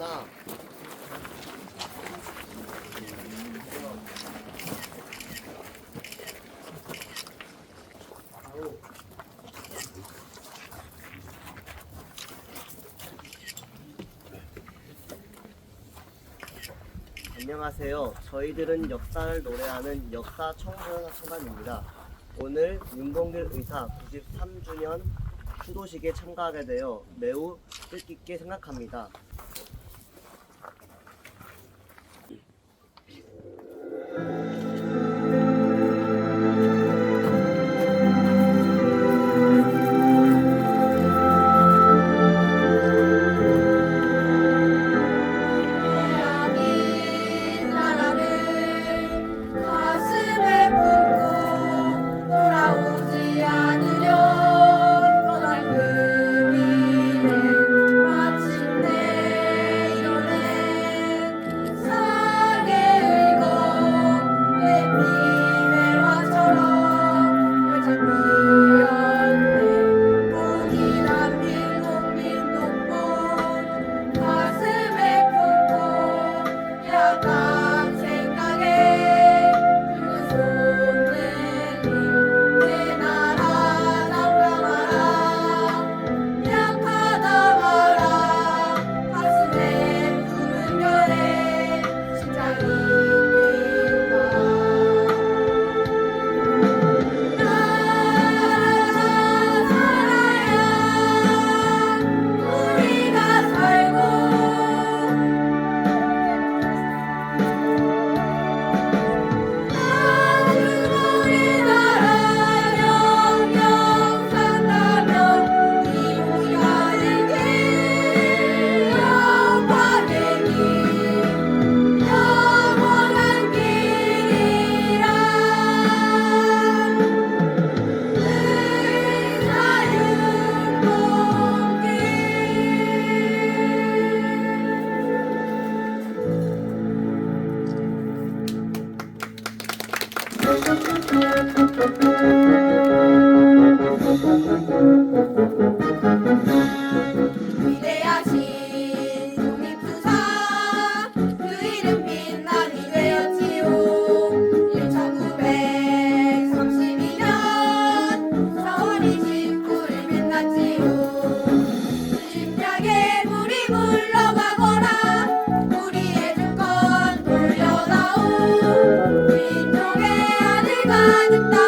하나. 안녕하세요. 저희들은 역사를 노래하는 역사 청소년 청단입니다. 오늘 윤봉길 의사 93주년 추도식에 참가하게 되어 매우 뜻깊게 생각합니다. Thank you. the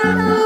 Oh.